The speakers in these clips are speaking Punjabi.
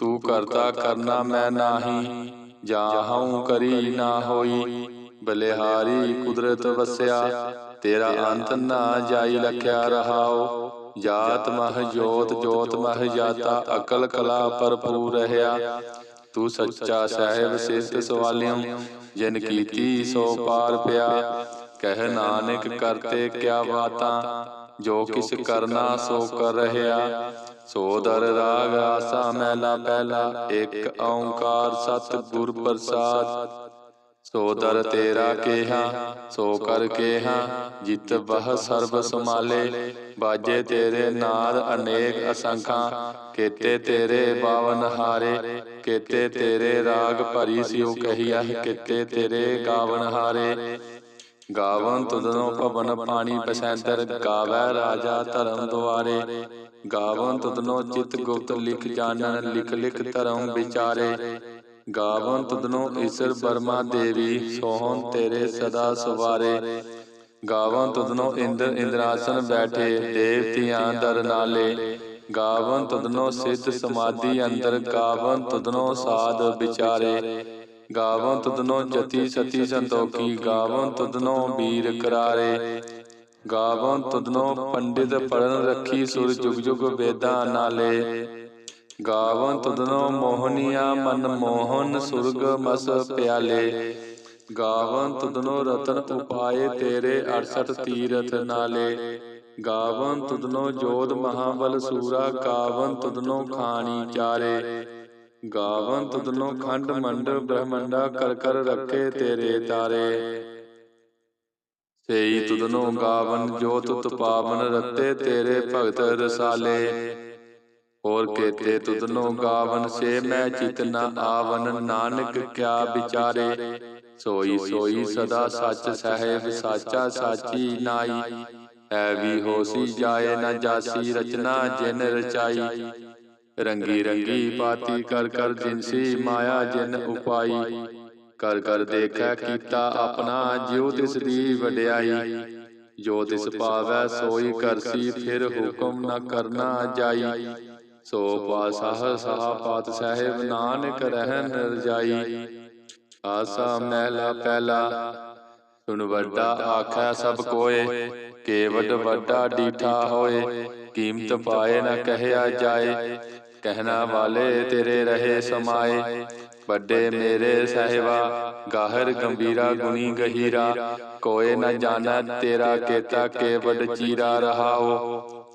ਤੂੰ ਕਰਤਾ ਕਰਨਾ ਮੈਂ ਨਾਹੀ ਜਾਹਉ ਕਰੀ ਨਾ ਹੋਈ। ਬਲਿਹਾਰੀ ਕੁਦਰਤ ਵਸਿਆ, ਤੇਰਾ ਅੰਤ ਨਾ ਜਾਈ ਲਖਿਆ ਰਹਾਓ। ਜਾਤ ਮਹ ਜੋਤ ਜੋਤ ਮਹ ਜਾਤਾ, ਅਕਲ ਕਲਾ ਭਰਪੂਰ ਰਹਾ ਤੂੰ ਸੱਚਾ ਸਾਹਿਬ ਸਿੱਧ ਸਵਾਲਿਓ, ਜਿਨ ਕੀਤੀ ਸੋ ਪਾਰ ਪਿਆ। ਕਹਿ ਨਾਨਕ ਕਰਤੇ ਕਿਆ ਬਾਤਾਂ, ਜੋ ਕਿਸ ਕਰਨਾ ਸੋ ਕਰ ਰਹਾ ਸੋ ਰਾਗ ਆਸਾ ਮਹਿਲਾ ਪਹਿਲਾ, ਇੱਕ ਓੰਕਾਰ ਸਤ ਗੁਰ ਪ੍ਰਸਾਦ। ਸੋ ਦਰ ਤੇਰਾ ਕੇਹਾ, ਸੋ ਕਰ ਕੇਹਾ, ਜਿਤ ਬਹ ਸਰਬ ਸਮਾਲੇ ਬਾਜੇ ਤੇਰੇ ਨਾਦ ਅਨੇਕ ਅਸੰਖਾਂ, ਕੇਤੇ ਤੇਰੇ ਬਾਵਨ ਹਾਰੇ, ਕੇਤੇ ਤੇਰੇ ਰਾਗ ਭਰੀ ਸਿਉ ਕਹੀਆ ਕੇਤੇ ਤੇਰੇ ਗਾਵਨ ਹਾਰੇ। ਗਾਵਨ ਤੁਧਨੋ ਭਵਨ ਪਾਣੀ ਪਸੈਂਦਰ, ਗਾਵੈ ਰਾਜਾ ਧਰਮ ਦੁਆਰੇ। ਗਾਵਨ ਤੁਧਨੋ ਚਿਤ ਗੁਪਤ ਲਿਖ ਜਾਣਨ ਲਿਖ ਲਿਖ ਧਰਮ ਵਿਚਾਰੇ। ਗਾਵਨ ਤੁਧਨੋ ਈਸ਼ਰ ਬਰਮਾ ਦੇਵੀ, ਸੋਹਣ ਤੇਰੇ ਸਦਾ ਸਵਾਰੇ। ਗਾਵਨ ਤੁਧਨੋ ਇੰਦਰ ਇੰਦਰਾਸਨ ਬੈਠੇ, ਦੇਵਤਿਆਂ ਦਰ ਨਾਲੇ। ਗਾਵਨ ਤਦਨੋ ਸਿੱਧ ਸਮਾਧੀ ਅੰਦਰ, ਗਾਵਨ ਤਦਨੋ ਸਾਧ ਵਿਚਾਰੇ। ਗਾਵਨ ਤੁਧਨੋ ਜਤੀ ਸਤੀ ਸੰਤੋਖੀ, ਗਾਵਨ ਤੁਧਨੋ ਵੀਰ ਕਰਾਰੇ। ਗਾਵਨ ਤੁਧਨੋ ਪੰਡਿਤ ਪੜਨ ਰੱਖੀ ਸੁਰ ਜੁਗ ਜੁਗ ਵੇਦਾਂ ਨਾਲੇ। ਗਾਵਨ ਤੁਧਨੋ ਮੋਹਨੀਆ ਮਨ ਮੋਹਨ ਸੁਰਗ ਮਸ ਪਿਆਲੇ। ਗਾਵਨ ਤੁਧਨੋ ਰਤਨ ਉਪਾਏ ਤੇਰੇ 68 ਤੀਰਥ ਨਾਲੇ। ਗਾਵਨ ਤੁਧਨੋ ਜੋਧ ਮਹਾਬਲ ਸੂਰਾ ਗਾਵਨ ਤੁਧਨੋ ਖਾਣੀ ਚਾਰੇ। ਗਾਵਨ ਤੁਧਨੋ ਖੰਡ ਮੰਡ ਬ੍ਰਹਮੰਡਾ, ਕਰ ਕਰ ਰੱਖੇ ਤੇਰੇ ਤਾਰੇ। ਸੇਈ ਤੁਧਨੋ ਗਾਵਨ ਜੋ ਤੁਤ ਪਾਵਨ ਰਤੇ ਤੇਰੇ ਭਗਤ ਰਸਾਲੇ। ਹੋਰ ਕੇਤੇ ਤੁਧਨੋ ਗਾਵਨ ਸੇ ਮੈਂ ਚਿਤ ਨ ਆਵਨ ਨਾਨਕ ਕਿਆ ਵਿਚਾਰੇ। ਸੋਈ ਸੋਈ ਸਦਾ ਸੱਚ ਸਹਿਬ ਸਾਚਾ ਸਾਚੀ ਨਾਈ। ਐ ਵੀ ਹੋਸੀ ਜਾਏ ਨ ਜਾਸੀ ਰਚਨਾ ਜਿਨ ਰਚਾਈ। ਰੰਗੀ ਰੰਗੀ ਪਾਤੀ ਕਰ ਕਰ ਜਿਨਸੀ ਮਾਇਆ ਜਿਨ ਉਪਾਈ। ਕਰ ਕਰ ਦੇਖੈ ਕੀਤਾ ਆਪਣਾ ਜਿਉ ਤਿਸ ਦੀ ਵਡਿਆਈ। ਜੋ ਤਿਸ ਪਾਵੈ ਸੋਈ ਕਰਸੀ ਫਿਰ ਹੁਕਮ ਨ ਕਰਨਾ ਜਾਈ। ਸੋ ਪਾਸਾਹ ਸਾਹ ਪਾਤ ਸਾਹਿਬ ਨਾਨਕ ਰਹਿਨ ਰਜਾਈ। ਆਸਾ ਮਹਿਲਾ ਪਹਿਲਾ ਸੁਨ ਵੱਡਾ ਆਖੈ ਸਭ ਕੋਏ। ਕੇਵਡ ਵੱਡਾ ਡੀਠਾ ਹੋਏ। ਕੀਮਤ ਪਾਏ ਨਾ ਕਹਿਆ ਜਾਏ। ਕਹਿਣਾ ਵਾਲੇ ਤੇਰੇ ਰਹੇ ਸਮਾਏ। ਵੱਡੇ ਮੇਰੇ ਸਹਿਬਾ, ਗਾਹਰ ਗੰਭੀਰਾ, ਗੁਣੀ ਗਹੀਰਾ, ਕੋਏ ਨਾ ਜਾਣਾ ਤੇਰਾ ਕੇਤਾ ਕੇਵਡ ਚੀਰਾ ਰਹਾਓ।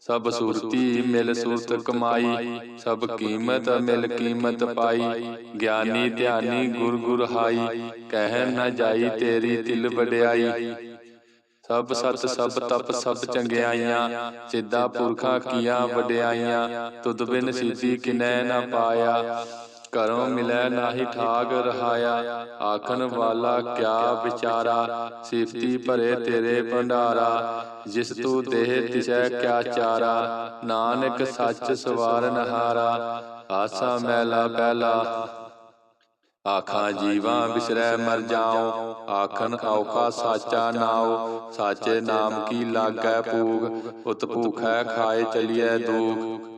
ਸਭ ਸੁਰਤੀ ਮਿਲ ਸੂਰਤ ਕਮਾਈ, ਸਭ ਕੀਮਤ ਮਿਲ ਕੀਮਤ ਪਾਈ। ਗਿਆਨੀ ਧਿਆਨੀ ਗੁਰ ਗੁਰ ਹਾਈ, ਕਹਿ ਨਾ ਜਾਈ ਤੇਰੀ ਤਿਲ ਵਡਿਆਈ। ਸਭ ਸਤ, ਸਭ ਤਪ, ਸਭ ਚੰਗਿਆਈਆਂ, ਸਿੱਧਾ ਪੁਰਖਾਂ ਕੀਆਂ ਵਡਿਆਈਆਂ, ਤੁਧ ਬਿਨ ਸਿੱਧੀ ਕਿਨੈ ਨਾ ਪਾਇਆ। ਘਰੋਂ ਮਿਲੈ ਨਾਹੀ ਠਾਗ ਰਹਾਇਆ। ਆਖਣ ਵਾਲਾ, ਕਿਆ ਵਿਚਾਰਾ? ਸਿਫਤੀ ਭਰੇ ਤੇਰੇ ਭੰਡਾਰਾ। ਜਿਸ ਤੂੰ ਦੇਹ ਤਿਸੈ ਕਿਆ ਚਾਰਾ? ਨਾਨਕ ਸੱਚ ਸਵਾਰ ਨਹਾਰਾ। ਆਸਾ ਮੈਲਾ ਪਹਿਲਾ ਆਖਾਂ, ਜੀਵਾਂ ਵਿਸਰੈ ਮਰ ਜਾਉ। ਆਖਣ, ਔਖਾ ਸਾਚਾ ਨਾਉ। ਸਾਚੇ ਨਾਮ ਕੀ ਲਾਗੈ ਭੂਗ? ਉਤ ਭੂਖੈ ਖਾਏ ਚਲੀਐ ਦੂਗ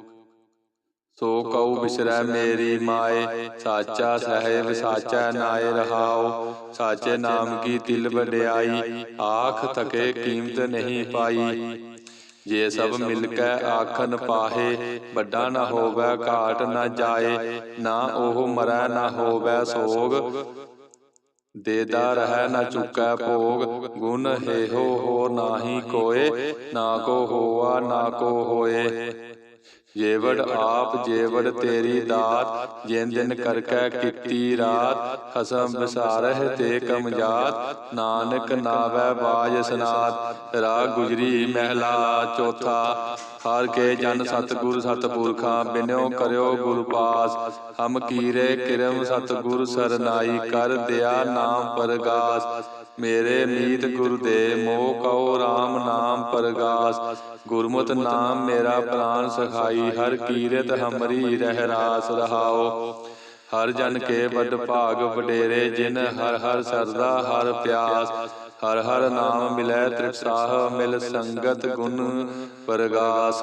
ਸੋ ਕਉ ਬਿਸਰੈ ਮੇਰੀ ਮਾਏ, ਸਾਚਾ ਸਹਿਬ, ਸਾਚਾ ਨਾਏ ਰਹਾਉ ਸਾਚੇ ਨਾਮ ਕੀ ਤਿਲ ਵਡਿਆਈ, ਆਖ ਥਕੇ ਕੀਮਤ ਨਹੀਂ ਪਾਈ। ਜੇ ਸਭ ਮਿਲ ਕੇ ਆਖਨ ਪਾਹੇ, ਵੱਡਾ ਨਾ ਹੋਵੇ, ਘਾਟ ਨਾ ਜਾਏ, ਨਾ ਉਹ ਮਰੈ ਨਾ ਹੋਵੇ ਸੋਗ। ਦੇਦਾ ਰਹਿ ਨਾ ਚੁੱਕੈ ਭੋਗ, ਗੁਣ ਹੇਹੋ ਹੋ ਨਾਹੀ ਕੋਏ, ਨਾ ਕੋ ਹੋਆ ਨਾ ਕੋ ਹੋਏ। ਜੇਵੜ ਆਪ ਜੇਵੜ ਤੇਰੀ ਦਾਤ ਜਿਨ ਦਿਨ ਕਰਕੈ ਕੀਤੀ ਰਾਤ ਖਸਮ ਵਿਸਾਰਹਿ ਤੇ ਕਮਜਾਤ ਨਾਨਕ ਨਾਵੈ ਬਾਜ ਸਨਾਤ ਰਾਗ ਗੁਜਰੀ ਮਹਿਲਾ ਚੌਥਾ ਹਾਰ ਕੇ ਜਨ ਸਤਗੁਰ ਸਤਪੁਰਖਾਂ ਬਿਨਿਓ ਕਰਿਓ ਗੁਰ ਪਾਸ। ਹਮ ਕੀਰੇ ਕਿਰਮ ਸਤਗੁਰ ਸਰਨਾਈ ਕਰ ਦਿਆ ਨਾਮ ਪਰਗਾਸ। ਮੇਰੇ ਮੀਤ ਗੁਰ ਦੇ ਮੋਹ ਕਉ RAM ਨਾਮ ਪਰਗਾਸ। ਗੁਰਮਤਿ ਨਾਮ ਮੇਰਾ ਪ੍ਰਾਨ ਸਖਾਈ ਹਰ ਕੀਰਤ ਹਮਰੀ ਰਹਿ ਰਾਸ ਰਹਾਓ। ਹਰ ਜਨ ਕੇ ਵੱਡ ਭਾਗ ਵਡੇਰੇ ਜਿਨ ਹਰ ਹਰ ਸਰਦਾ ਹਰ ਪਿਆਸ। ਹਰ ਹਰ ਨਾਮ ਮਿਲੈ ਤ੍ਰਿਪਸਾਹ ਮਿਲ ਸੰਗਤ ਗੁਣ ਪਰਗਾਸ।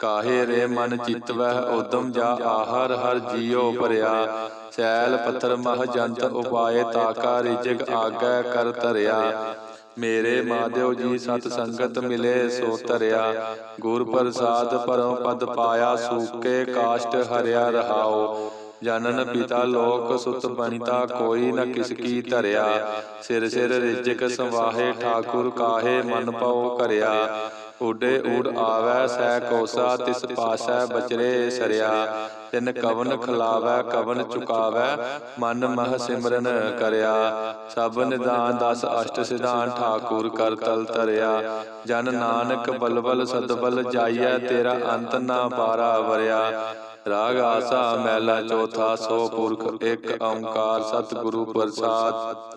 ਕਾਹੇ ਰੇ ਮਨ ਚਿਤਵਹਿ ਉਦਮ ਜਾ ਆਹਰ ਹਰ ਜੀਉ ਭਰਿਆ। ਸੈਲ ਪੱਥਰ ਮਹ ਜੰਤ ਉਪਾਏ, ਤਾਕਾ ਰਿਜਗ ਆਗੈ ਕਰ ਧਰਿਆ। ਮੇਰੇ ਮਾਧਿਓ ਜੀ ਸਤ ਸੰਗਤ ਮਿਲੇ, ਸੋ ਧਰਿਆ। ਗੁਰ ਪ੍ਰਸਾਦ ਪਰਮ ਪਦ ਪਾਇਆ, ਸੂਕੇ ਕਾਸ਼ਟ ਹਰਿਆ ਰਹਾਓ। ਜਨਨ ਪਿਤਾ ਲੋਕ ਸੁਤ ਬਨਿਤਾ, ਕੋਈ ਨ ਕਿਸ ਕੀ ਧਰਿਆ। ਸਿਰ ਸਿਰ ਰਿਜਕ ਸੰਵਾਹੇ, ਠਾਕੁਰ ਕਾਹੇ ਮਨ ਪਉ ਕਰਿਆ। ਉਡੇ ਊੜ ਆਵੈ ਸੈ ਕੋਸਾ ਤਿਸ ਪਾਸੈ ਬਚਰੇ ਸਰਿਆ। ਤਿਨ ਕਵਨ ਖਲਾਵੈ ਕਵਨ ਚੁਕਾਵੈ ਮਨ ਮਹ ਸਿਮਰਨ ਕਰਿਆ। ਸਭ ਨਿਦਾਨ ਦਸ ਅਸ਼ਟ ਸਿਧਾਨ ਠਾਕੁਰ ਕਰ ਤਲ ਧਰਿਆ ਜਨ ਨਾਨਕ ਬਲਬਲ ਸਦਬਲ ਜਾਈਐ ਤੇਰਾ ਅੰਤ ਨਾ ਪਾਰਾ ਵਰਿਆ। ਰਾਗ ਆਸਾ ਮਹਿਲਾ ਚੌਥਾ ਸੋ ਪੁਰਖ ਇੱਕ ਓੰਕਾਰ ਸਤਿਗੁਰੂ ਪ੍ਰਸਾਦ।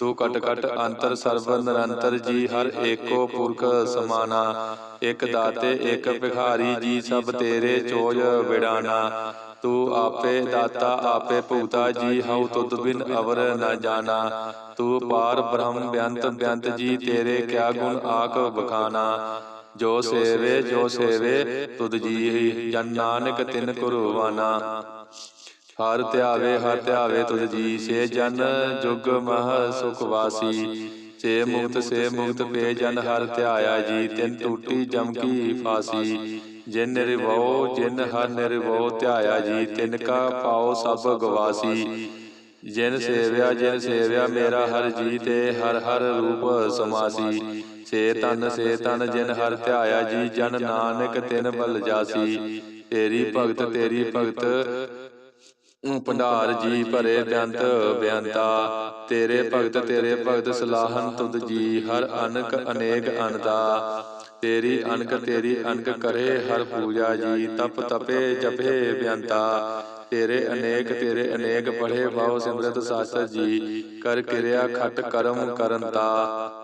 ਤੂੰ ਕਟ ਕਟ ਅੰਤਰ ਸਰਬ ਨਿਰੰਤਰ ਜੀ, ਹਰ ਏਕੋ ਪੁਰਖ ਸਮਾਨਾ। ਇਕ ਦਾਤੇ, ਇਕ ਭਿਖਾਰੀ ਜੀ, ਸਭ ਤੇਰੇ ਚੋਜ ਵਿਡਾਨਾ ਤੂੰ ਆਪੇ ਦਾਤਾ, ਆਪੇ ਭੂਤਾ ਜੀ, ਹਉ ਤੁਧ ਬਿਨ ਅਵਰ ਨ ਜਾਣਾ ਤੂੰ ਪਾਰ ਬ੍ਰਹਮ ਬਿਅੰਤ ਬਿਅੰਤ ਜੀ, ਤੇਰੇ ਕਿਆ ਗੁਣ ਆਕ ਬਖਾਨਾ ਜੋ ਸੇਵੇ ਜੋ ਸੇਵੇ, ਤੁਧ ਜੀ, ਜਨ ਨਾਨਕ ਤਿਨ ਕੁਰਵਾਨਾ ਹਰ ਧਿਆਵੇ ਹਰ ਧਿਆਵੇ ਤੁਧ ਜੀ ਸੇ ਜਨ ਜੁਗ ਮਹ ਸੁਖ ਵਾਸੀ। ਸੇ ਮੁਕਤ ਸੇ ਮੁਕਤ ਪੇ ਜਨ ਹਰ ਧਿਆਇਆ ਜੀ ਤਿਨ ਟੂਟੀ ਜਮ ਕੀ ਫਾਸੀ। ਜਿਨ ਨਿਰਭਉ ਜਿਨ ਹਰ ਨਿਰਭਉ ਧਿਆਇਆ ਜੀ ਤਿਨ ਕਾ ਪਾਉ ਸਭ ਗਵਾਸੀ। ਜਿਨ ਸੇਵਿਆ ਜਿਨ ਸੇਵਿਆ ਮੇਰਾ ਹਰ ਜੀ ਤੇ ਹਰ ਹਰ ਰੂਪ ਸਮਾਸੀ। ਸੇ ਤਨ ਸੇ ਤਨ ਜਿਨ ਹਰ ਧਿਆਇਆ ਜੀ ਜਨ ਨਾਨਕ ਤਿਨ ਬਲ ਜਾਸੀ। ਤੇਰੀ ਭਗਤ ਤੇਰੀ ਭਗਤ ਭੰਡਾਰ ਜੀ ਭਰੇ ਬੇਅੰਤ ਬੇਅੰਤਾ ਤੇਰੇ ਭਗਤ ਤੇਰੇ ਭਗਤ ਸਲਾਹਨ ਤੁਧ ਜੀ ਹਰ ਅਨਕ ਅਨੇਕ ਅਨਦਾ ਤੇਰੀ ਅਨਕ ਤੇਰੀ ਅਨਕ ਕਰੇ ਹਰ ਪੂਜਾ ਜੀ ਤਪ ਤਪੇ ਜਪੇ ਬੇਅੰਤਾ ਤੇਰੇ ਅਨੇਕ ਤੇਰੇ ਅਨੇਕ ਪੜੇ ਭਾਉ ਸਿਮਰਤ ਸਾਸਤ ਜੀ। ਕਰ ਕਿਰਿਆ ਖਟ ਕਰਮ ਕਰੰਤਾ।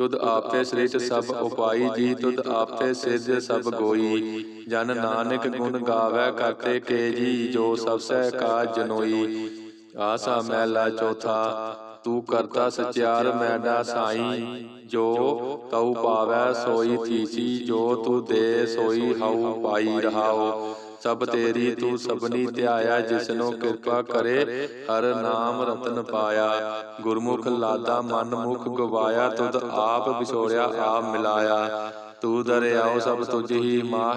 ਤੁਧ ਆਪੇ ਸ੍ਰਿਸ਼ਟ ਸਭ ਉਪਾਈ ਜੀ ਤੁਧ ਆਪੇ ਸਿਧ ਸਭ ਗੋਈ। ਜਨ ਨਾਨਕ ਗੁਣ ਗਾਵੇ ਕਰਤੇ ਕੇ ਜੀ ਜੋ ਸਭ ਸਹਿ ਕਾ ਜਨੋਈ। ਆਸਾ ਮਹਿਲਾ ਚੌਥਾ ਤੂੰ ਕਰਤਾ ਸਚਿਆਰ ਮੈਡਾ ਸਾਈ। ਜੋ ਤਉ ਪਾਵੈ ਸੋਈ ਥੀਸੀ ਜੋ ਤੂੰ ਦੇ ਸੋਈ ਹਉ ਪਾਈ ਰਹਾਓ ਸਭ ਤੇਰੀ ਤੂੰ ਸਭਨੀ ਧਿਆਇਆ ਜਿਸਨੋ ਕਿਰਪਾ ਕਰੇ ਹਰ ਨਾਮ ਰਤਨ ਪਾਇਆ ਗੁਰਮੁਖ ਲਾਦਾ ਮਨ ਮੁਖ ਗਵਾਇਆ ਤੁਧ ਆਪ ਵਿਛੋੜਿਆ ਆਪ ਮਿਲਾਇਆ। ਤੂੰ ਦਰਿਆਓ ਸਭ ਤੁਝ ਹੀ ਮਾਹ।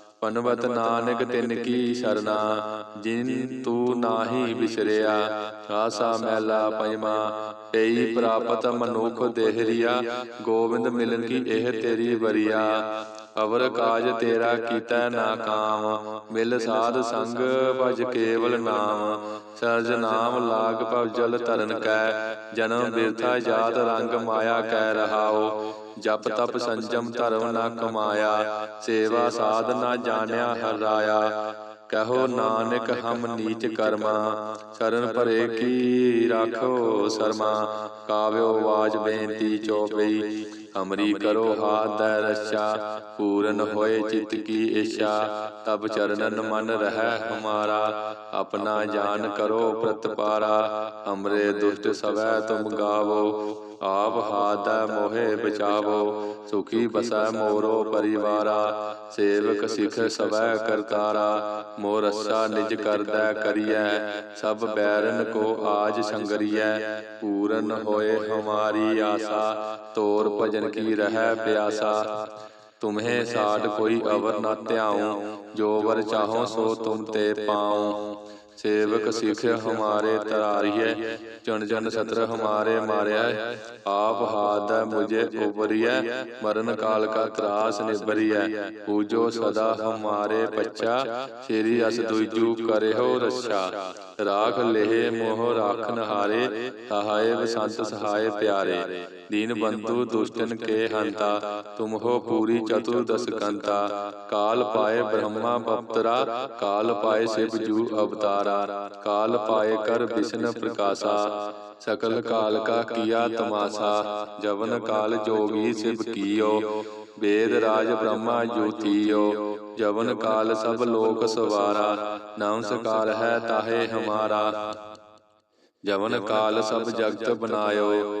ਪਨਵਤ ਨਾਨਕ ਤਿਨ ਕੀ ਸਰਨਾ ਜਿਨ ਤੂ ਨਾਹੀ ਵਿਸਰਿਆ ਆਸਾ ਮੈਲਾ ਪਇਮਾ ਤੇਈ ਪ੍ਰਾਪਤ ਮਨੁਖ ਦੇਹਰੀਆ ਗੋਬਿੰਦ ਮਿਲਨ ਕੀ ਇਹ ਤੇਰੀ ਵਰੀਆ। ਅਵਰ ਕਾਜ ਤੇਰਾ ਕੀਤਾ ਨਾ ਕਾਮ, ਮਿਲ ਸਾਧ ਸੰਗ ਭਜ ਕੇਵਲ ਨਾਮ, ਸਰਜ ਨਾਮ ਲਾਗ ਭਵ ਜਲ ਤਰਨ ਕੈ, ਜਨਮ ਬਿਰਥਾ ਜਾਤ ਰੰਗ ਮਾਇਆ ਕਹਿ ਰਹਾਓ ਜਪ ਤਪ ਸੰਜਮ ਧਰਮ ਨਾ ਕਮਾਇਆ, ਸੇਵਾ ਸਾਧ ਨਾ ਜਾਣਿਆ ਹਰਾਇਆ ਕਹੋ ਨਾਨਕ ਹਮ ਨੀਚ ਕਰਮਾ ਸ਼ਰਨ ਭਰੇ ਕੀ ਰਾਖੋ ਸਰਮਾ, ਕਾਵਿਓ ਆਵਾਜ਼ ਬੇਨਤੀ ਚੋਪਈ ਹਮਰੀ ਕਰੋ ਹਾਥ ਦੈ ਰਛਾ ਪੂਰਨ ਹੋਏ ਚਿਤ ਕੀ ਇਛਾ ਤਬ ਚਰਨਨ ਮਨ ਰਹਿ ਹਮਾਰਾ ਆਪਣਾ ਜਾਨ ਕਰੋ ਪ੍ਰਤਪਾਰਾ ਹਮਰੇ ਦੁਸ਼ਟ ਸਵੈ ਤੁਮ ਗਾਵੋ ਆਪ ਹਾਦੈ ਮੋਹਿ ਬਚਾਵੋ, ਸੁਖੀ ਬਸੈ ਮੋਰੋ ਪਰਿਵਾਰਾ, ਸੇਵਕ ਸਿਖ ਸਵੈ ਕਰਤਾਰਾ, ਮੋਰ ਰੱਸਾ ਨਿਜ ਕਰਦੈ ਕਰੀਐ, ਸਭ ਬੈਰਨ ਕੋ ਆਜ ਸੰਗਰੀਐ, ਪੂਰਨ ਹੋਏ ਹਮਾਰੀ ਆਸਾ, ਤੋਰ ਭਜਨ ਕੀ ਰਹਿ ਪਿਆਸਾ। ਤੁਮਹੇ ਸਾਡ ਕੋਈ ਅਵਰ ਨਾ ਧਿਆਉ, ਜੋ ਵਰ ਚਾਹੋ ਸੋ ਤੁਮ ਤੇ ਪਾਉ। ਸੇਵਕ ਸਿਖ ਹਮਾਰੇ ਤਰਾਰੀਐ ਜਨ ਜਨ ਸਤਰ ਹਮਾਰੇ ਮਾਰਿਆ ਆਪ ਹਾਦੈ ਮੁਝੇ ਉਬਰੀਐ ਮਰਨ ਕਾਲ ਕਾ ਤਰਾਸ ਨਿਬਰੀਐ ਪੂਜੋ ਸਦਾ ਹਮਾਰੇ ਬੱਚਾ ਸ਼੍ਰੀ ਅਸ ਦੁਜੂ ਕਰਿਓ ਰੱਛਾ ਰਾਖ ਲੇਹ ਮੋਹ ਰਾਖਨ ਹਾਰੇ ਸਹਾਏ ਬਸੰਤ ਸਹਾਏ ਪਿਆਰੇ। ਦੀਨ ਬੰਧੂ ਦੁਸ਼ਟਨ ਕੇ ਹੰਤਾ ਤੁਮ ਹੋ ਪੂਰੀ ਚਤੁਰਦਸ ਕੰਤਾ। ਕਾਲ ਪਾਏ ਬ੍ਰਹਮਾ ਬਪਤਰਾ ਕਾਲ ਪਾਏ ਸਿਵ ਜੂ ਅਵਤਾਰਾ। ਕਾਲ ਪਾਏ ਕਰ ਵਿਸ਼ਨ ਪ੍ਰਕਾਸ਼ਾ। ਸਕਲ ਕਾਲ ਕਾ ਕੀਆ ਤਮਾਸਾ। ਜਵਨ ਕਾਲ ਜੋਗੀ ਸਿਵ ਕੀਓ। ਵੇਦ ਰਾਜ ਬ੍ਰਹਮਾ ਜੋਤੀਓ। ਜਵਨ ਕਾਲ ਸਭ ਲੋਕ ਸਵਾਰਾ ਨਮਸਕਾਰ ਹੈ ਤਾਹੇ ਹਮਾਰਾ। ਜਵਨ ਕਾਲ ਸਭ ਜਗਤ ਬਨਾਇਓ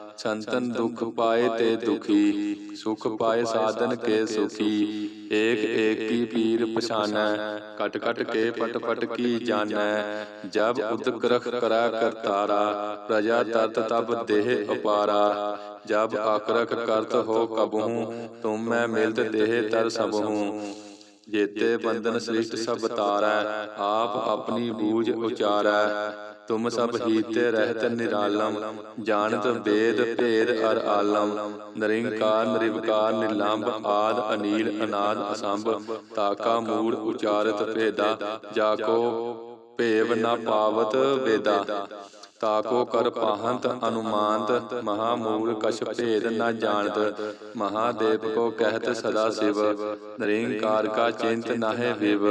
ਸੰਤਨ ਦੁਖ ਪਾਏ ਤੇ ਦੁਖੀ ਸੁਖ ਪਾਏ ਸਾਧਨ ਕੇ ਸੁਖੀ। ਏਕ ਏਕ ਕੀ ਪੀਰ ਪਛਾਨੈ ਕਟ ਕਟ ਕੇ ਪਟ ਪਟ ਕੀ ਜਾਣੈ। ਜਬ ਉਦਕ ਰਖ ਕਰੈ ਕਰਤਾਰਾ ਪ੍ਰਜਾ ਤਤ ਤਬ ਦੇਹ ਅਪਾਰਾ। ਜਬ ਆਕਰਖ ਕਰਤ ਹੋ ਕਬਹੂ ਤੁਮ ਮੈਂ ਮਿਲਤ ਦੇਹ ਤਰ ਸਭਹੂ। ਜੇਤੇ ਬੰਧਨ ਸ੍ਰਿਸ਼ਟ ਸਭ ਤਾਰੈ ਆਪ ਆਪਣੀ ਬੂਝ ਉਚਾਰੈ। ਤੁਮ ਸਭ ਹੀਤੇ ਰਹਿਤ ਨਿਰਾਲਮ ਜਾਣਤ ਵੇਦ ਭੇਦ ਅਰ ਆਲਮ ਨਰਿੰਕਾਰ ਨਿਰਵਕਾਰ ਨਿਲੰਬ ਆਦ ਅਨੀਲ ਅਨਾਦ ਅਸੰਭ ਤਾਕਾ ਮੂੜ ਉਚਾਰਤ ਭੇਦਾ ਜਾ ਕੋ ਭੇਵ ਨਾ ਪਾਵਤ ਵੇਦਾ। ਤਾਕੋ ਕਰ ਪਾਹੰਤ ਅਨੁਮਾਨਤ ਮਹਾ ਮੂਲ ਕਛ ਭੇਦ ਨ ਜਾਣਤ ਮਹਾਦੇਵ ਕੋ ਕਹਿਤ ਸਦਾ ਸਿਵ ਨਰਿੰਕਾਰ ਕਾ ਚਿੰਤ ਨਾਹਿ ਵਿਵ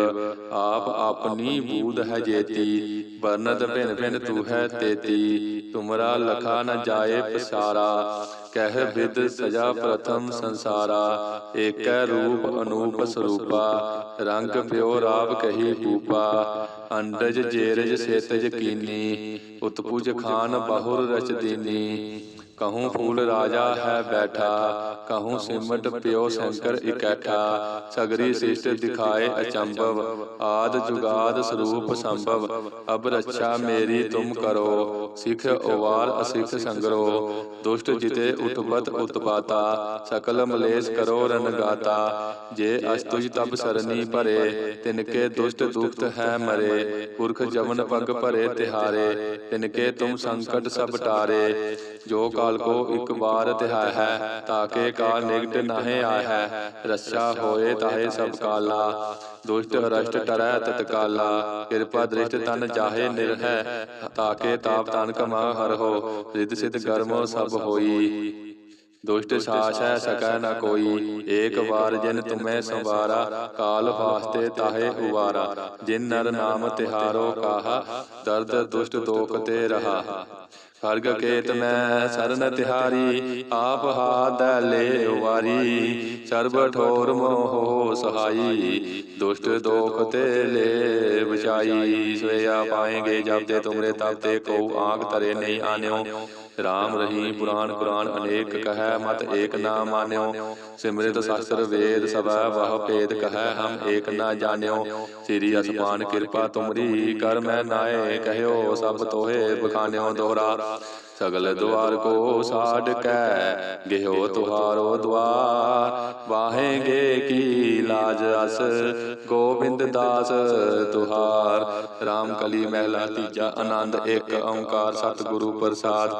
ਆਪ ਆਪਣੀ ਬੂਧ ਹੈ ਜੇਤੀ ਵਰਨਤ ਭਿਨ ਭਿਨ ਤੂ ਹੈ ਤੇਤੀ ਤੁਮਰਾ ਲਖਾ ਨ ਜਾਏ ਪਸਾਰਾ ਕਹਿ ਵਿਦ ਸਜਾ ਪ੍ਰਥਮ ਸੰਸਾਰਾ ਏਕੈ ਰੂਪ ਅਨੂਪ ਸਰੂਪਾ। ਰੰਗ ਪਿਓ ਰਾਵ ਕਹੀ ਪੂਪਾ ਅੰਡਜ ਜੇਰਜ ਸੇਤਜ ਕੀਨੀ। ਉਤਪੁਜ ਖਾਨ ਬਹੁਰ ਰਚ ਦੀਨੀ। ਕਹੂੰ ਫੂਲ ਰਾਜਾ ਹੈ ਬੈਠਾ। ਕਹੂੰ ਸਿਮਟ ਪਿਓ ਸ਼ੰਕਰ ਇਕੈਠਾ। ਸਗਰੀ ਸਿਸ਼ਟ ਦਿਖਾਏ ਅਚੰਭਵ। ਆਦ ਜੁਗਾਦ ਸਰੂਪ ਸੰਭਵ। ਅਬ ਰੱਛਾ ਮੇਰੀ ਤੁਮ ਕਰੋ। ਸਿਖ ਓਵਾਰ ਅਸਿਖ ਸੰਗਰੋ ਦੁਸ਼ਟ ਜਿਤੇ ਉਤਪਤ ਉਤਪਾਤਾ ਸਕਲ ਮਲੇਸ਼ ਕਰੋ ਰਨਗਾਤਾ ਜੇ ਅਸਤੁਜ ਤਬ ਸਰਨੀ ਭਰੇ ਤਿਨਕੇ ਦੁਸ਼ਟ ਦੁਖਤ ਹੈ ਮਰੇ ਪੁਰਖ ਜਮਨ ਪਗ ਭਰੇ ਤਿਹਾਰੇ ਤਿਨਕੇ ਤੁਮ ਸੰਕਟ ਸਭ ਟਾਰੇ ਜੋ ਕਾਲ ਕੋ ਇੱਕ ਵਾਰ ਤਿਹਾ ਹੈ ਤਾਕੇ ਕਾਲ ਨਿਗਟ ਨਾਹੇ ਆ ਹੈ ਰੱਛਾ ਹੋਏ ਤਾਹੇ ਸਭ ਕਾਲਾ ਦੁਸ਼ਟ ਹਰਸ਼ਟ ਟਰੈ ਤਤਕਾਲਾ ਕਿਰਪਾ ਦ੍ਰਿਸ਼ਟ ਤਨ ਜਾਹੇ ਨਿਰਹੈ ਤਾਕੇ ਤਾਪ ਤਨ ਕਮਾ ਹਰ ਹੋ ਰਿੱਧ ਸਿਧ ਕਰਮੋ ਸਭ ਹੋਈ। ਦੁਸ਼ਟ ਹੈ ਸਕੈ ਨਾ ਕੋਈ, ਏਕ ਵਾਰ ਜਿਨ ਤੁਮੈ ਸੰਵਾਰਾ, ਕਾਲ ਫਾਸਤੇ ਤਾਹੇ ਉਵਾਰਾ। ਜਿਨ ਨਰ ਨਾਮ ਤਿਹਾਰੋ ਕਾਹਾ, ਦਰਦ ਦੁਸ਼ਟ ਦੋਖ ਤੇ ਰਹਾ। ਖਰਗ ਕੇਤ ਮੈਂ ਸਰਨ ਤਿਹਾਰੀ ਆਪ ਹਾਦੈ ਲੈ ਉਵਾਰੀ ਸਰਬ ਠੋਰ ਮੋਹ ਸਹਾਈ। ਦੁਸ਼ਟ ਦੋਖ ਤੇ ਲੈ ਬਚਾਈ। ਸੋਇਆ ਪਾਏਗੇ ਜਬ ਤੇ ਤੁਮਰੇ ਤਬ ਤੇ ਕੋ ਆਂਖ ਤਰੇ ਨਹੀਂ ਆਨਿਓ। ਰਾਮ ਰਹੀ ਪੁਰਾਨ ਕੁਰਾਨ ਅਨੇਕ ਕਹੈ, ਮਤ ਏਕ ਨਾ ਮਾਨਿਓ। ਸਿਮਰਿਤ ਸ਼ਾਸਤਰ ਵੇਦ ਸਭਾ ਵਹ ਭੇਦ ਕਹੈ, ਹਮ ਏਕ ਨਾ ਜਾਣਿਓ। ਸ੍ਰੀ ਅਸਮਾਨ ਕਿਰਪਾ ਤੁਮਰੀ, ਕਰ ਮੈਂ ਨਾਏ, ਕਹਿਓ ਸਭ ਤੋਹੇ ਬਖਾਨਿਓ ਦੋਹਰਾ। ਸਗਲ ਦੁਆਰ ਕੋ ਸਾਡ ਕੈ ਗਿਹੋ ਤੁਹਾਰੋ ਦੁਆਰ। ਵਾਹੇਗੇ ਕੀ ਲਾਜ ਅਸ? ਗੋਬਿੰਦ ਦਾਸ ਤੁਹਾਰ। RAM ਕਲੀ ਮਹਿਲਾ ਤੀਜਾ ਆਨੰਦ ਇੱਕ ਓੰਕਾਰ ਸਤਿਗੁਰੂ ਪ੍ਰਸਾਦ।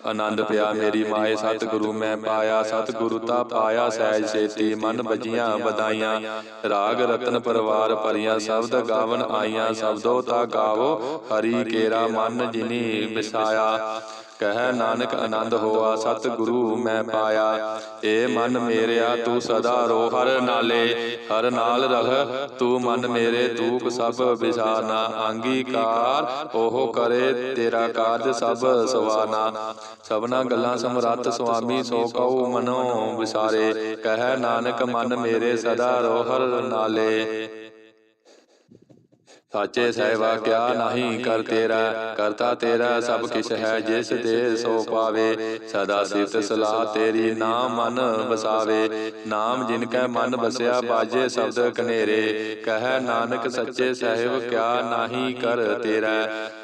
ਆਨੰਦ ਪਿਆ ਮੇਰੀ ਮਾਏ ਸਤਿਗੁਰੂ ਮੈਂ ਪਾਇਆ ਸਤਿਗੁਰੂ ਤਾ ਪਾਇਆ ਸਹਿਜ ਸੇਤੀ ਮਨ ਬਜੀਆਂ ਬਦਾਈਆਂ ਰਾਗ ਰਤਨ ਪਰਵਾਰ ਭਰੀਆਂ ਸ਼ਬਦ ਗਾਵਨ ਆਈਆਂ ਸ਼ਬਦੋ ਤਾ ਗਾਵੋ ਹਰੀ ਕੇਰਾ ਮਨ ਜਿਨੀ ਵਿਸਾਇਆ ਕਹਿ ਨਾਨਕ ਆਨੰਦ ਹੋਆ ਸਤਿਗੁਰੂ ਮੈਂ ਪਾਇਆ। ਏ ਮਨ ਮੇਰਿਆ ਤੂੰ ਸਦਾ ਰੋ ਹਰ ਨਾਲੇ ਹਰ ਨਾਲ ਰਹ ਤੂੰ ਮਨ ਮੇਰੇ ਤੂਕ ਸਭ ਵਿਸਾਰਨਾ ਅੰਗੀਕਾਰ ਉਹ ਕਰੇ ਤੇਰਾ ਕਾਰਜ ਸਭ ਸਵਾਨਾ ਸਭਨਾ ਗੱਲਾਂ ਸਮਰੱਥ ਸੁਆਮੀ ਸੋ ਕਉ ਮਨੋ ਵਿਸਾਰੇ ਕਹਿ ਨਾਨਕ ਮਨ ਮੇਰੇ ਸਦਾ ਰੋ ਹਰ ਨਾਲੇ। ਸਾਚੇ ਸਹਿਵਾ ਕਿਆ ਨਹੀਂ ਕਰ ਤੇਰਾ ਕਰਤਾ ਤੇਰਾ ਸਭ ਕਿਛ ਹੈ ਜਿਸ ਦੇ ਸੋ ਪਾਵੇ। ਸਦਾ ਸਿਫਤ ਸਲਾਹ ਤੇਰੀ ਨਾਮ ਮਨ ਵਸਾਵੇ। ਨਾਮ ਜਿਨ ਕੈ ਮਨ ਵਸਿਆ ਬਾਜੇ ਸ਼ਬਦ ਕਨੇਰੇ। ਕਹਿ ਨਾਨਕ ਸੱਚੇ ਸਹਿਬ ਕਿਆ ਨਹੀਂ ਕਰ ਤੇਰਾ।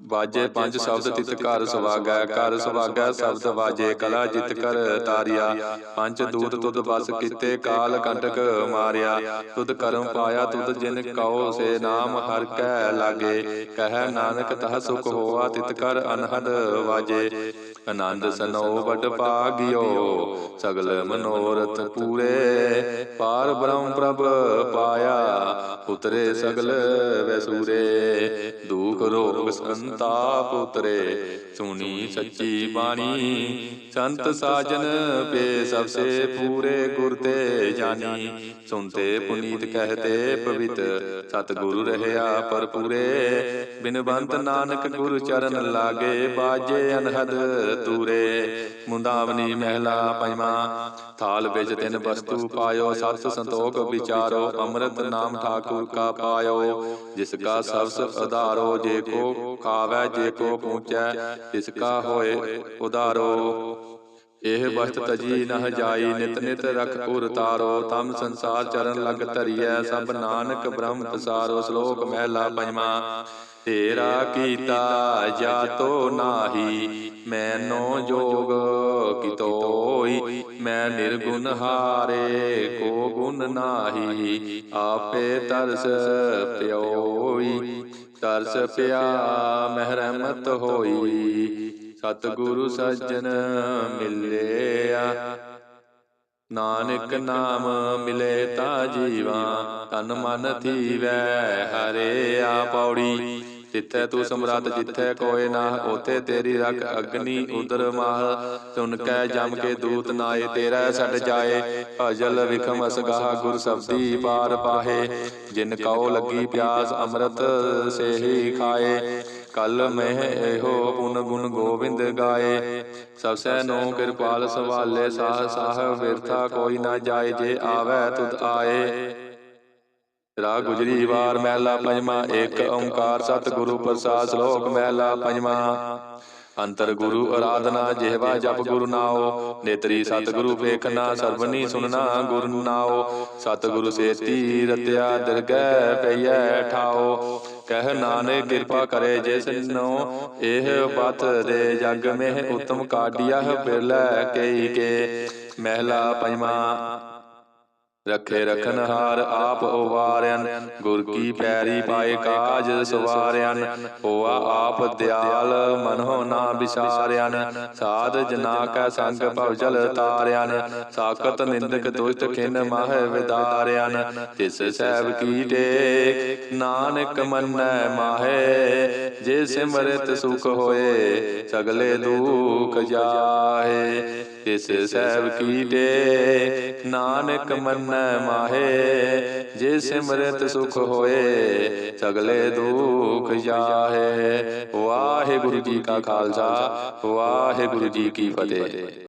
ਬਾਜੇ ਪੰਜ ਸ਼ਬਦ ਤਿਤ ਘਰ ਸੁਵਾਗੈ ਘਰ ਸੁਵਾਗੈ ਸ਼ਬਦ ਬਾਜੇ ਕਲਾ ਜਿਤ ਕਰ ਤਾਰਿਆ। ਪੰਜ ਦੂਤ ਤੁਧ ਬਸ ਕੀਤੇ ਕਾਲ ਕੰਟਕ ਮਾਰਿਆ। ਤੁਧ ਕਰਮ ਪਾਇਆ ਤੁਧ ਜਿਨ ਕਉ ਸੇ ਨਾਮ ਹਰ ਕੈ ਲਾਗੇ। ਕਹਿ ਨਾਨਕ ਤਹ ਸੁਖ ਹੋਆ ਤਿਤ ਕਰ ਅਨਹਦ ਵਾਜੇ। ਆਨੰਦ ਸਨੋ ਵਡ ਭਾਗਿਓ ਸਗਲ ਮਨੋਰਥ ਪੂਰੇ ਪਾਰ ਬ੍ਰਹਮ ਪ੍ਰਭ ਪਾਇਆ ਉਤਰੇ ਸਗਲ ਵੈਸੂਰੇ ਦੁਖ ਰੋਗ ਸੰਤਾਪ ਉਤਰੇ ਸੁਣੀ ਸੱਚੀ ਬਾਣੀ ਸੰਤ ਸਾਜਨ ਪੇ ਸਭ ਸੇ ਪੂਰੇ ਗੁਰ ਤੇ ਜਾਨੀ ਸੁਨਤੇ ਪੁਨੀਤ ਕਹਤੇ ਪਵਿੱਤ ਸਤਿਗੁਰੂ ਰਹਿਆ ਪਰ ਪੂਰੇ ਬਿਨਵੰਤ ਨਾਨਕ ਗੁਰ ਚਰਨ ਲਾਗੇ ਬਾਜੇ ਅਨਹਦ ਤੂਰੇ ਮੁੰਦਾਵਨੀ ਮਹਿਲਾ ਪੰਜਵਾਂ, ਥਾਲ ਵਿੱਚ ਤਿੰਨ ਵਸਤੂ ਪਾਇਓ, ਸਤ ਸੰਤੋਖ ਵਿਚਾਰੋ, ਅੰਮ੍ਰਿਤ ਨਾਮ ਠਾਕੁਰ ਕਾ ਪਾਇਓ, ਜਿਸ ਕਾ ਸਬਸ ਆਧਾਰੋ ਜੇ ਕੋ ਖਾਵੈ, ਜੇ ਕੋ ਪੂਚੈ, ਤਿਸ ਕਾ ਹੋਏ ਉਧਾਰੋ। ਇਹ ਵਸਤ ਤਜੀ ਨਹ ਜਾਈ, ਨਿਤ ਨਿਤ ਰਖ ਉਰ ਤਾਰੋ, ਤਮ ਸੰਸਾਰ ਚਰਨ ਲਗ ਧਰੀਐ, ਸਭ ਨਾਨਕ ਬ੍ਰਹਮ ਪਸਾਰੋ, ਸ਼ਲੋਕ ਮਹਿਲਾ ਪੰਜਵਾਂ। ਤੇਰਾ ਕੀਤਾ ਜਾਤੋ ਨਾਹੀ। ਮੈਨੋ ਜੋਗ ਕਿਤੋਈ। ਮੈਂ ਨਿਰਗੁਣ ਹਾਰੇ ਕੋ ਗੁਣ ਨਾਹੀ। ਆਪੇ ਤਰਸ ਪਿਓਈ ਤਰਸ ਪਿਆ ਮਹਿਰਮਤ ਹੋਈ। ਸਤਿਗੁਰੂ ਸੱਜਣ ਮਿਲਿਆ। ਨਾਨਕ ਨਾਮ ਮਿਲੇ ਤਾ ਜੀਵਾ। ਤਨ ਮਨ ਥੀਵੈ ਹਰੇ ਆ ਪੌੜੀ। ਜਿੱਥੇ ਤੂੰ ਸਮਰੱਥ ਜਿੱਥੇ ਕੋਏ ਨਾ ਉਥੇ ਤੇਰੀ ਰਖ ਅਗਨੀ ਉਦਰ ਮਾਹ ਸੁਨ ਕੈ ਜਮ ਕੇ ਦੂਤ ਨਾਏ ਤੇਰਾ ਛੱਡ ਜਾਏ। ਭਜਲ ਵਿਖਮ ਅਸਗਾਹ ਗੁਰ ਸਬਦੀ ਪਾਰ ਪਾਹੇ। ਜਿਨ ਕਉ ਲੱਗੀ ਪਿਆਸ ਅੰਮ੍ਰਿਤ ਸੇਹੀ ਖਾਏ। ਕਲ ਮਹਿ ਇਹੋ ਪੁਨ ਗੁਣ ਗੋਬਿੰਦ ਗਾਏ। ਸਭ ਸੈ ਨੋ ਕਿਰਪਾਲ ਸਵਾਲੇ ਸਾਹ ਸਾਹ ਵਿਰਥਾ ਕੋਈ ਨਾ ਜਾਏ ਜੇ ਆਵੈ ਤੁਧ ਆਏ। ਰਾਗ ਗੁਜਰੀ ਵਾਰ ਮਹਿਲਾ ਪੰਜਵਾਂ ਇੱਕ ਓੰਕਾਰ ਸਤਿਗੁਰੂ ਪ੍ਰਸਾਦ ਸ਼ਲੋਕ ਮਹਿਲਾ ਪੰਜਵਾਂ। ਅੰਤਰ ਗੁਰੂ ਆਰਾਧਨਾ ਜਿਹਵਾ ਜਪ ਗੁਰੂ ਨਾਉ। ਨੇਤਰੀ ਸਤਿਗੁਰੂ ਵੇਖਣਾ ਸਰਬਨੀ ਸੁਨਣਾ ਗੁਰੂ ਨਾਉ। ਸਤਿਗੁਰੂ ਸੇਤੀ ਰਤਿਆ ਦਿਰਗੈ ਪਈਐ ਠਾਓ ਕਹਿ ਨਾਨਕ ਕਿਰਪਾ ਕਰੇ ਜਿਸ ਨੂੰ। ਇਹ ਬਤ ਦੇ ਜਗ ਮਹਿ ਉਤਮ ਕਾਢਿਆ ਬਿਰਲੇ ਕਈ ਕੇ। ਮਹਿਲਾ ਪੰਜਵਾਂ। ਰਖੇ ਰਖਨ ਹਾਰ ਆਪ ਉਵਾਰਿਆਨ ਗੁਰ ਕੀ ਪੈਰੀ ਪਾਏ ਕਾਜ ਸਵਾਰਿਆਨ ਹੋਆ ਆਪ ਦਿਆਲ ਮਨੋ ਨਾ ਵਿਸਾਰਿਆਨ ਸਾਧ ਜਨਾ ਕੈ ਸੰਗ ਭਵ ਜਲ ਤਾਰਿਆਨ ਸਾਖਤ ਨਿੰਦਕ ਦੁਸ਼ਟ ਖਿਨ ਮਾਹ ਵਿਦਾਰਿਆਨ ਤਿਸ ਸਹਿਬ ਕੀ ਟੇਕ ਨਾਨਕ ਮੰਨੈ ਮਾਹੇ। ਜੇ ਸਿਮਰਤ ਸੁਖ ਹੋਏ ਸਗਲੇ ਦੁਖ ਜਾਹੇ ਤਿਸ ਸਹਿਬ ਕੀ ਟੇਕ ਨਾਨਕ ਮੰਨੈ ਮਾਹੇ, ਜੇ ਸਿਮਰਤ ਸੁਖ ਹੋਏ, ਸਗਲੇ ਦੁਖ ਜਾਹੇ। ਵਾਹਿਗੁਰੂ ਜੀ ਕਾ ਖਾਲਸਾ, ਵਾਹਿਗੁਰੂ ਜੀ ਕੀ ਫਤਿਹ।